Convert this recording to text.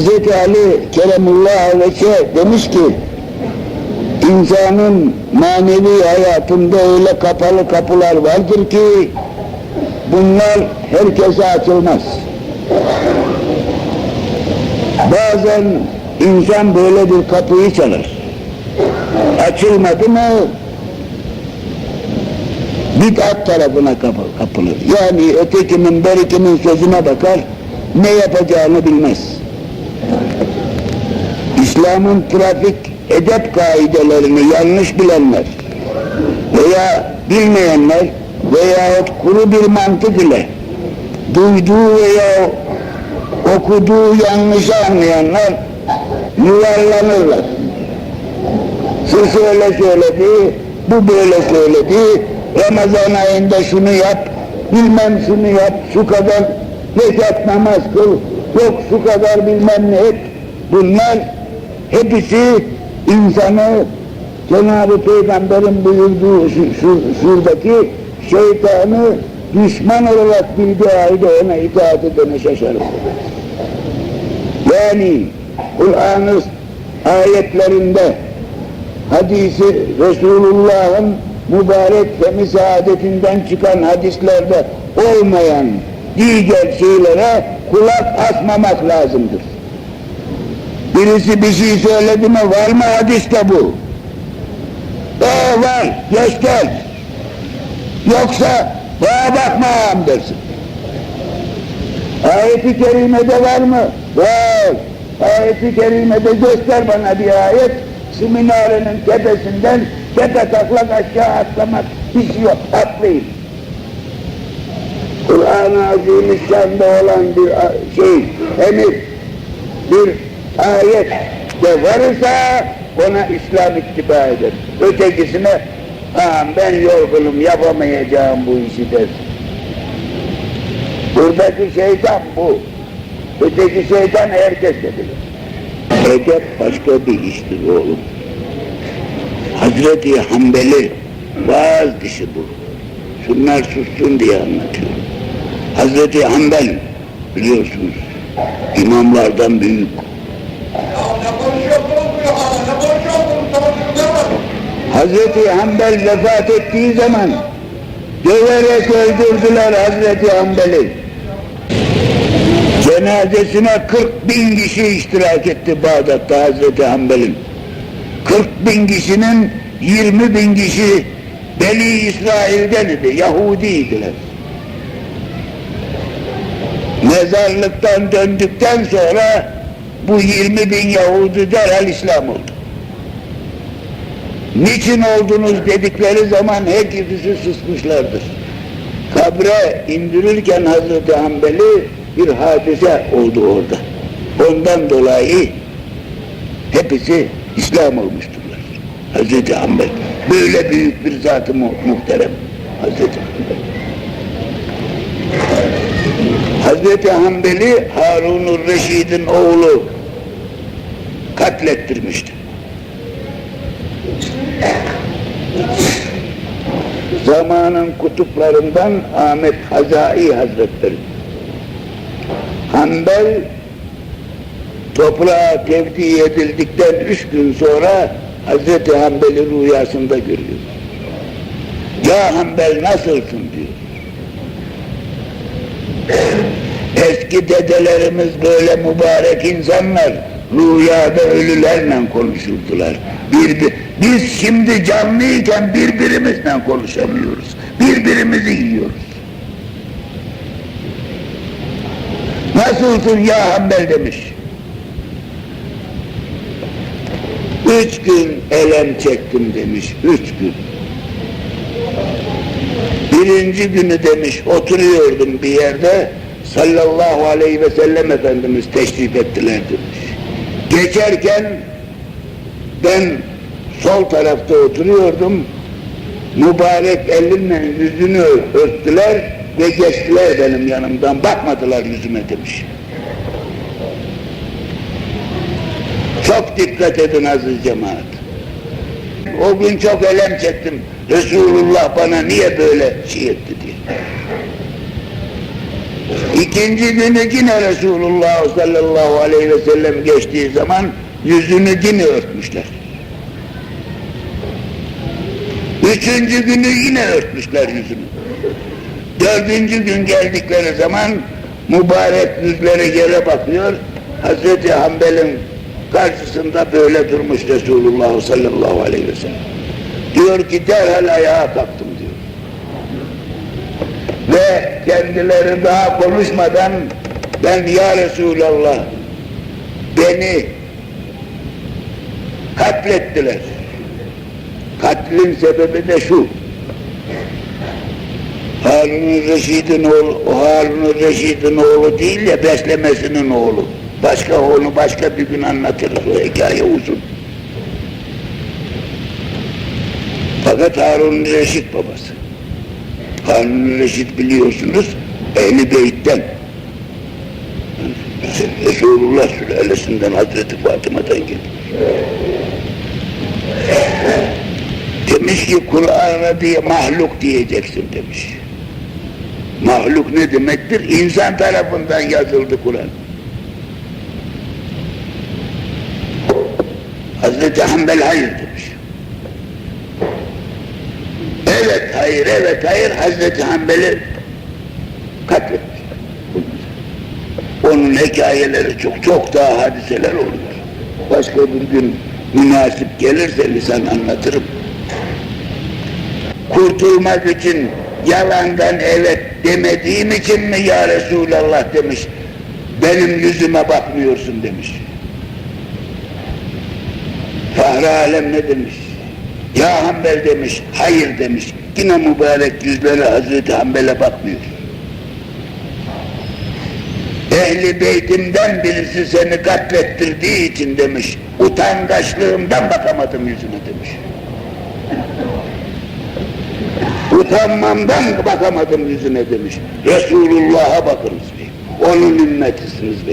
Hz. Ali Keremullah Veçe demiş ki insanın manevi hayatında öyle kapalı kapılar vardır ki bunlar herkese açılmaz. Bazen insan böyle bir kapıyı çalar. Açılmadı mı bid'at tarafına kapı, kapılır. Yani ötekinin berikinin sözüne bakar, ne yapacağını bilmez. İslam'ın trafik edep kaidelerini yanlış bilenler veya bilmeyenler veya kuru bir mantık ile duyduğu veya okuduğu yanlış anlayanlar yuvarlanırlar. Şu şöyle söyledi, bu böyle söyledi, Ramazan ayında şunu yap, bilmem şunu yap, şu kadar rekat namaz kıl, yok şu kadar bilmem ne et. Bunlar hepsi insanı Cenab-ı Peygamber'in buyurduğu şuradaki şeytanı düşman olarak bildiği halde ona itaat edene şaşarım. Yani Kur'an'ın ayetlerinde hadisi Resulullah'ın mübarek ve saadetinden çıkan hadislerde olmayan diğer şeylere kulak asmamak lazımdır. Birisi bir şey söyledi mi var mı hadiste bu? Ee var, geç. Yoksa bana bakmam dersin. Ayet-i kerimede var mı? Var. Ayet-i kerimede göster bana bir ayet. Şu minarenin tepesinden tepe taklak aşağı atlamak hiç yok, atlayın. Kur'an-ı Azimüşşan'da olan bir şey, emir, bir ayet de varsa ona İslam ittiba eder. Ötekisine ben yorgunum yapamayacağım bu işi der. Buradaki şeytan bu. Öteki şeytan herkes bilir. Edep başka bir iştir oğlum. Hazreti Hanbeli vaaz dışı bu. Şunlar sussun diye anlatıyor. Hazreti Hanbel biliyorsunuz imamlardan büyük. Hazreti Hanbel vefat ettiği zaman döverek öldürdüler Hazreti Hanbel'i. Cenazesine 40 bin kişi iştirak etti Bağdat'ta Hazreti Hanbel'in. 40 bin kişinin 20 bin kişi Beni İsrail'den idi, Yahudiydiler. Mezarlıktan döndükten sonra bu 20 bin Yahudi derhal İslam oldu. Niçin oldunuz dedikleri zaman hepsi susmuşlardır. Kabre indirirken Hazreti Hanbeli bir hadise oldu orada. Ondan dolayı hepsi İslam olmuşturlar. Hazreti Hanbel. Böyle büyük bir zat-ı mu muhterem. Hazreti Hanbel. Hazreti Hanbel'i Harun-ur Reşid'in oğlu katlettirmişti. Zamanın kutuplarından Ahmet Hazai Hazretleri. Hanbel toprağa tevdi edildikten üç gün sonra Hazreti Hanbel'i rüyasında görüyor. Ya Hanbel nasılsın diyor. Eski dedelerimiz böyle mübarek insanlar rüyada ölülerle konuşurdular. Bir, biz şimdi canlıyken birbirimizle konuşamıyoruz. Birbirimizi yiyoruz. Nasılsın ya Hanbel demiş. Üç gün elem çektim demiş, üç gün. Birinci günü demiş, oturuyordum bir yerde, sallallahu aleyhi ve sellem Efendimiz teşrif ettiler demiş. Geçerken ben sol tarafta oturuyordum, mübarek elimle yüzünü örttüler ve geçtiler benim yanımdan, bakmadılar yüzüme demiş. Çok dikkat edin aziz cemaat. O gün çok elem çektim. Resulullah bana niye böyle şey etti diye. İkinci günü yine Resulullah sallallahu aleyhi ve sellem geçtiği zaman yüzünü yine örtmüşler. Üçüncü günü yine örtmüşler yüzünü. Dördüncü gün geldikleri zaman mübarek yüzleri yere bakıyor. Hazreti Hanbel'in karşısında böyle durmuş Resulullah sallallahu aleyhi ve sellem. Diyor ki derhal ayağa kalktım. Ve kendileri daha konuşmadan ben ya Resulallah beni katlettiler. Katlin sebebi de şu. Harun Reşid'in oğlu, o Harun Reşid'in oğlu değil ya beslemesinin oğlu. Başka onu başka bir gün anlatırız o hikaye uzun. Fakat Harun Reşit babası. Harun Reşit biliyorsunuz Ehli Beyt'ten. Resulullah sülalesinden Hazreti Fatıma'dan gelmiş. Demiş ki Kur'an'a diye mahluk diyeceksin demiş. Mahluk ne demektir? İnsan tarafından yazıldı Kur'an. Hazreti Hanbel hayır hayır, evet hayır Hazreti Hanbel'i katletmiş. Onun hikayeleri çok çok daha hadiseler oluyor. Başka bir gün münasip gelirse lisan anlatırım. Kurtulmak için yalandan evet demediğim için mi ya Resulallah demiş. Benim yüzüme bakmıyorsun demiş. Fahri Alem ne demiş? Ya Hanbel demiş, hayır demiş. Yine mübarek yüzleri Hazreti Hanbel'e bakmıyor. Ehli beytimden birisi seni katlettirdiği için demiş. Utangaçlığımdan bakamadım yüzüne demiş. Utanmamdan bakamadım yüzüne demiş. Resulullah'a bakınız beyim. Onun ümmetisiniz be.